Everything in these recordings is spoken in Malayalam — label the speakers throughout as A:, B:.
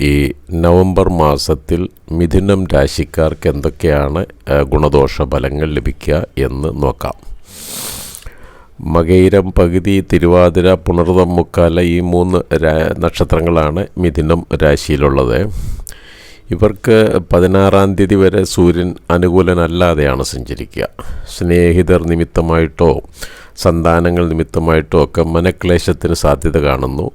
A: ഈ നവംബർ മാസത്തിൽ മിഥുനം രാശിക്കാർക്ക് എന്തൊക്കെയാണ് ഗുണദോഷ ഫലങ്ങൾ ലഭിക്കുക എന്ന് നോക്കാം. മകൈരം പകുതി തിരുവാതിര പുണർതം മുക്കാല ഈ മൂന്ന് നക്ഷത്രങ്ങളാണ് മിഥുനം രാശിയിലുള്ളത്. ഇവർക്ക് പതിനാറാം തീയതി വരെ സൂര്യൻ അനുകൂലനല്ലാതെയാണ് സഞ്ചരിക്കുക. സ്നേഹിതർ നിമിത്തമായിട്ടോ സന്താനങ്ങൾ നിമിത്തമായിട്ടോ ഒക്കെ മനക്ലേശത്തിന് സാധ്യത കാണുന്നു.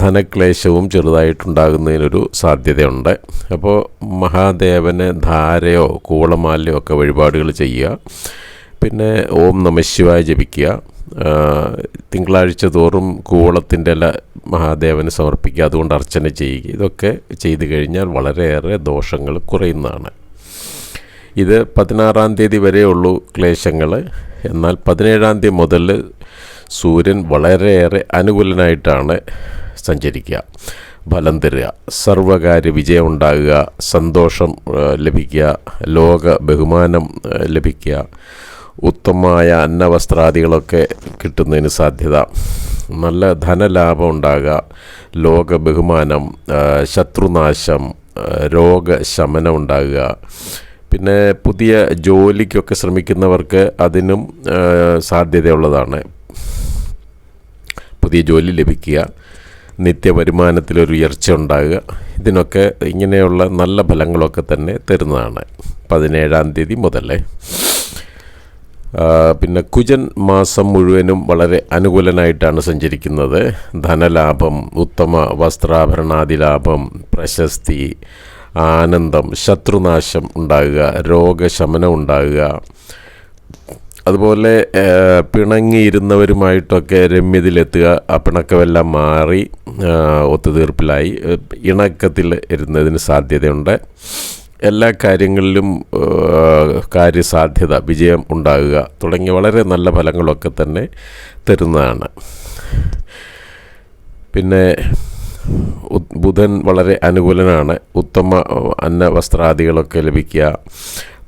A: ധനക്ലേശവും ചെറുതായിട്ടുണ്ടാകുന്നതിനൊരു സാധ്യതയുണ്ട്. അപ്പോൾ മഹാദേവന് ധാരയോ കൂളമാലയോ ഒക്കെ വഴിപാടുകൾ ചെയ്യുക. പിന്നെ ഓം നമശിവായ ജപിക്കുക. തിങ്കളാഴ്ച തോറും കൂവളത്തിന്റെ ഇല മഹാദേവന് സമർപ്പിക്കുക. അതുകൊണ്ട് അർച്ചന ചെയ്യുക. ഇതൊക്കെ ചെയ്തു കഴിഞ്ഞാൽ വളരെയേറെ ദോഷങ്ങൾ കുറയുന്നതാണ്. ഇത് പതിനാറാം തീയതി വരെയുള്ളൂ ക്ലേശങ്ങൾ എന്നാൽ പതിനേഴാം തീയതി മുതൽ സൂര്യൻ വളരെയേറെ അനുകൂലനായിട്ടാണ് സഞ്ചരിക്കുക. ഫലം തരിക. സർവകാര്യ വിജയം ഉണ്ടാകുക. സന്തോഷം ലഭിക്കുക. ലോക ബഹുമാനം ലഭിക്കുക. ഉത്തമമായ അന്നവസ്ത്രാദികളൊക്കെ കിട്ടുന്നതിന് സാധ്യത. നല്ല ധനലാഭം ഉണ്ടാകുക. ലോക ബഹുമാനം ശത്രുനാശം രോഗശമനം ഉണ്ടാകുക. പിന്നെ പുതിയ ജോലിക്കൊക്കെ ശ്രമിക്കുന്നവർക്ക് അതിനും സാധ്യതയുള്ളതാണ്. പുതിയ ജോലി ലഭിക്കുക നിത്യവരുമാനത്തിലൊരു ഉയർച്ച ഉണ്ടാകുക ഇതിനൊക്കെ ഇങ്ങനെയുള്ള നല്ല ഫലങ്ങളൊക്കെ തന്നെ തരുന്നതാണ് പതിനേഴാം തീയതി മുതലേ പിന്നെ കുജൻ മാസം മുഴുവനും വളരെ അനുകൂലനായിട്ടാണ് സഞ്ചരിക്കുന്നത്. ധനലാഭം ഉത്തമ വസ്ത്രാഭരണാദി ലാഭം പ്രശസ്തി ആനന്ദം ശത്രുനാശം ഉണ്ടാകുക രോഗശമനം ഉണ്ടാകുക അതുപോലെ പിണങ്ങിയിരുന്നവരുമായിട്ടൊക്കെ രമ്യതയിലെത്തുക ആ പിണക്കമെല്ലാം മാറി ഒത്തുതീർപ്പിലായി. ഇണക്കത്തിൽ ഇരുന്നതിന് സാധ്യതയുണ്ട്. എല്ലാ കാര്യങ്ങളിലും കാര്യസാധ്യത വിജയം ഉണ്ടാകുക തുടങ്ങിയ വളരെ നല്ല ഫലങ്ങളൊക്കെ തന്നെ തരുന്നതാണ്. പിന്നെ ബുധൻ വളരെ അനുകൂലനാണ്. ഉത്തമ അന്ന വസ്ത്രാദികളൊക്കെ ലഭിക്കുക.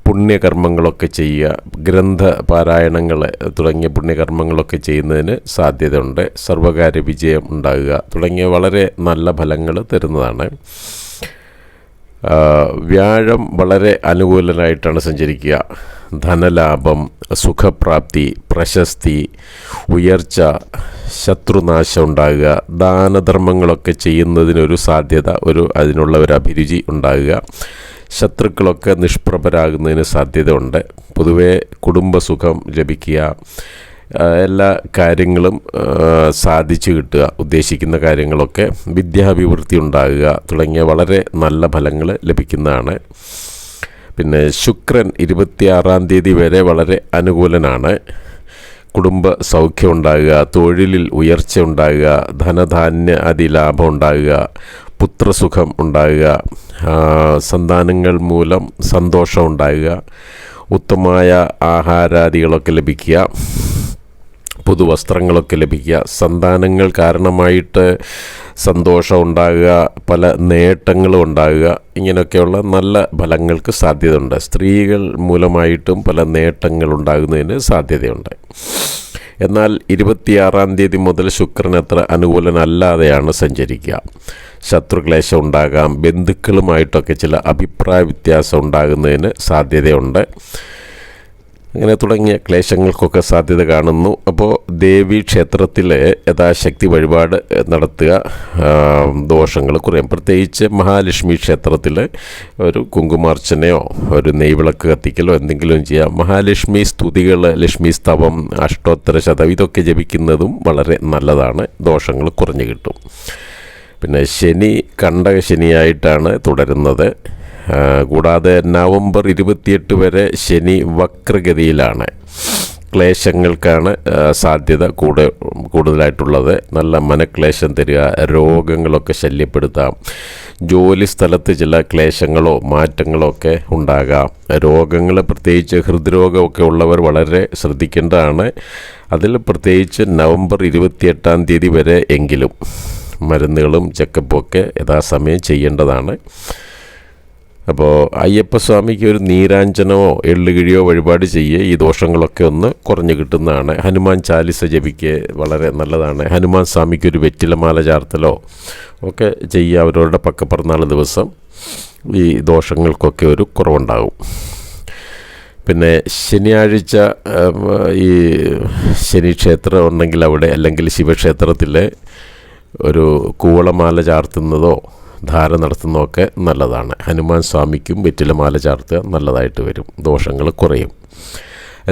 A: പുണ്യകർമ്മങ്ങളൊക്കെ ചെയ്യുക ഗ്രന്ഥ പാരായണങ്ങൾ തുടങ്ങിയ പുണ്യകർമ്മങ്ങളൊക്കെ ചെയ്യുന്നതിന് സാധ്യതയുണ്ട്. സർവകാര്യ വിജയം ഉണ്ടാകുക തുടങ്ങിയ വളരെ നല്ല ഫലങ്ങൾ തരുന്നതാണ്. വ്യാഴം വളരെ അനുകൂലനായിട്ടാണ് സഞ്ചരിക്കുക. ധനലാഭം സുഖപ്രാപ്തി പ്രശസ്തി ഉയർച്ച ശത്രുനാശം ഉണ്ടാകുക. ദാനധർമ്മങ്ങളൊക്കെ ചെയ്യുന്നതിനൊരു സാധ്യത ഒരു അതിനുള്ള ഒരു അഭിരുചി ഉണ്ടാകുക. ശത്രുക്കളൊക്കെ നിഷ്പ്രഭരാകുന്നതിന് സാധ്യതയുണ്ട്. പൊതുവേ കുടുംബസുഖം ലഭിക്കുക എല്ലാ കാര്യങ്ങളും സാധിച്ചു കിട്ടുക ഉദ്ദേശിക്കുന്ന കാര്യങ്ങളൊക്കെ വിദ്യാഭിവൃദ്ധി ഉണ്ടാകുക തുടങ്ങിയ വളരെ നല്ല ഫലങ്ങൾ ലഭിക്കുന്നതാണ്. പിന്നെ ശുക്രൻ ഇരുപത്തിയാറാം തീയതി വരെ വളരെ അനുകൂലനാണ്. കുടുംബ സൗഖ്യം ഉണ്ടാകുക തൊഴിലിൽ ഉയർച്ച ഉണ്ടാകുക ധനധാന്യ അതിലാഭം ഉണ്ടാകുക പുത്രസുഖം ഉണ്ടാകുക സന്താനങ്ങൾ മൂലം സന്തോഷം ഉണ്ടാകുക ഉത്തമമായ ആഹാരാദികളൊക്കെ ലഭിക്കുക പുതുവസ്ത്രങ്ങളൊക്കെ ലഭിക്കുക സന്താനങ്ങൾ കാരണമായിട്ട് സന്തോഷം ഉണ്ടാകുക പല നേട്ടങ്ങളും ഉണ്ടാകുക ഇങ്ങനെയൊക്കെയുള്ള നല്ല ഫലങ്ങൾക്ക് സാധ്യതയുണ്ട്. സ്ത്രീകൾ മൂലമായിട്ടും പല നേട്ടങ്ങൾ ഉണ്ടാകുന്നതിന് സാധ്യതയുണ്ട്. എന്നാൽ ഇരുപത്തിയാറാം തീയതി മുതൽ ശുക്രൻ അത്ര അനുകൂലനല്ലാതെയാണ് സഞ്ചരിക്കുക. ശത്രുക്ലേശം ഉണ്ടാകാം ബന്ധുക്കളുമായിട്ടൊക്കെ ചില അഭിപ്രായ വ്യത്യാസം ഉണ്ടാകുന്നതിന് സാധ്യതയുണ്ട്. അങ്ങനെ തുടങ്ങിയ ക്ലേശങ്ങൾക്കൊക്കെ സാധ്യത കാണുന്നു. അപ്പോൾ ദേവി ക്ഷേത്രത്തിൽ യഥാശക്തി വഴിപാട് നടത്തുക ദോഷങ്ങൾ കുറയും. പ്രത്യേകിച്ച് മഹാലക്ഷ്മി ക്ഷേത്രത്തിൽ ഒരു കുങ്കുമാർച്ചനയോ ഒരു നെയ്വിളക്ക് കത്തിക്കലോ എന്തെങ്കിലും ചെയ്യാം. മഹാലക്ഷ്മി സ്തുതികൾ ലക്ഷ്മി സ്തവം അഷ്ടോത്തര ശതം ഇതൊക്കെ ജപിക്കുന്നതും വളരെ നല്ലതാണ്. ദോഷങ്ങൾ കുറഞ്ഞു കിട്ടും. പിന്നെ ശനി കണ്ടക ശനിയായിട്ടാണ് തുടരുന്നത്. കൂടാതെ നവംബർ ഇരുപത്തിയെട്ട് വരെ ശനി വക്രഗതിയിലാണ്. ക്ലേശങ്ങൾക്കാണ് സാധ്യത കൂടെ കൂടുതലായിട്ടുള്ളത്. നല്ല മനക്ലേശം തരിക രോഗങ്ങളൊക്കെ ശല്യപ്പെടുത്താം. ജോലി സ്ഥലത്ത് ചില ക്ലേശങ്ങളോ മാറ്റങ്ങളോ ഒക്കെ ഉണ്ടാകാം. രോഗങ്ങൾ പ്രത്യേകിച്ച് ഹൃദ്രോഗമൊക്കെ ഉള്ളവർ വളരെ ശ്രദ്ധിക്കേണ്ടതാണ്. അതിൽ പ്രത്യേകിച്ച് നവംബർ ഇരുപത്തിയെട്ടാം തീയതി വരെ എങ്കിലും. മരുന്നുകളും ചെക്കപ്പും ഒക്കെ യഥാസമയം ചെയ്യേണ്ടതാണ്. അപ്പോൾ അയ്യപ്പസ്വാമിക്ക് ഒരു നീരാഞ്ജനമോ എള്ളുകിഴിയോ വഴിപാട് ചെയ്യുക ഈ ദോഷങ്ങളൊക്കെ ഒന്ന് കുറഞ്ഞു കിട്ടുന്നതാണ്. ഹനുമാൻ ചാലിസ ജപിക്ക് വളരെ നല്ലതാണ്. ഹനുമാൻ സ്വാമിക്ക് ഒരു വെറ്റിലമാല ചാർത്തലോ ഒക്കെ ചെയ്യുക അവരവരുടെ പക്കപ്പിറന്നാൾ ദിവസം ഈ ദോഷങ്ങൾക്കൊക്കെ ഒരു കുറവുണ്ടാകും. പിന്നെ ശനിയാഴ്ച ഈ ശനി ക്ഷേത്രം ഉണ്ടെങ്കിൽ അവിടെ അല്ലെങ്കിൽ ശിവക്ഷേത്രത്തിൽ ഒരു കൂവളമാല ചാർത്തുന്നതോ ധാര നടത്തുന്നതൊക്കെ നല്ലതാണ്. ഹനുമാൻ സ്വാമിക്കും വെറ്റിലമാല ചാർത്തുക നല്ലതായിട്ട് വരും. ദോഷങ്ങൾ കുറയും.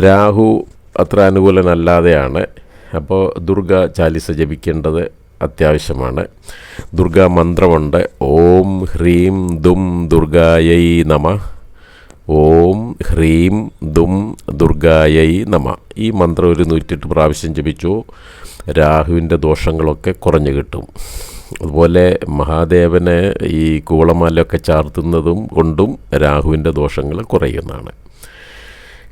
A: രാഹു അത്ര അനുകൂലനല്ലാതെയാണ്. അപ്പോൾ ദുർഗ ചാലിസ ജപിക്കേണ്ടത് അത്യാവശ്യമാണ്. ദുർഗാ മന്ത്രമുണ്ട്. ഓം ഹ്രീം ദും ദുർഗായൈ നമ. ഓം ഹ്രീം ദും ദുർഗായൈ നമ. ഈ മന്ത്രം ഒരു നൂറ്റിയെട്ട് പ്രാവശ്യം ജപിച്ചു. രാഹുവിന്റെ ദോഷങ്ങളൊക്കെ കുറഞ്ഞു കിട്ടും. അതുപോലെ മഹാദേവനെ ഈ കൂളമാലയൊക്കെ ചാർത്തുന്നതും കൊണ്ടും രാഹുവിന്റെ ദോഷങ്ങൾ കുറയുന്നതാണ്.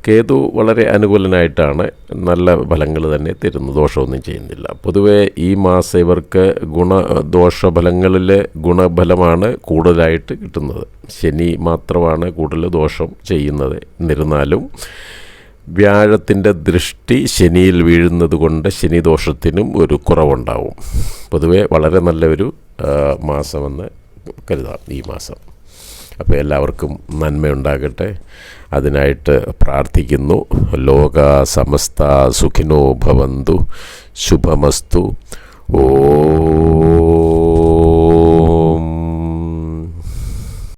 A: കേതു വളരെ അനുകൂലനായിട്ടാണ് നല്ല ഫലങ്ങൾ തന്നെ തരുന്നു ദോഷമൊന്നും ചെയ്യുന്നില്ല. പൊതുവേ ഈ മാസം ഇവർക്ക് ഗുണ ദോഷഫലങ്ങളിൽ ഗുണഫലമാണ് കൂടുതലായിട്ട് കിട്ടുന്നത്. ശനി മാത്രമാണ് കൂടുതൽ ദോഷം ചെയ്യുന്നത്. എന്നിരുന്നാലും വ്യാഴത്തിന്റെ ദൃഷ്ടി ശനിയിൽ വീഴുന്നത് കൊണ്ട് ശനിദോഷത്തിനും ഒരു കുറവുണ്ടാവും. പൊതുവേ വളരെ നല്ലൊരു മാസമെന്ന് കരുതാം ഈ മാസം. അപ്പോൾ എല്ലാവർക്കും നന്മയുണ്ടാകട്ടെ. അതിനായിട്ട് പ്രാർത്ഥിക്കുന്നു. ലോക സമസ്ത സുഖിനോ ഭവന്തു. ശുഭമസ്തു. ഓ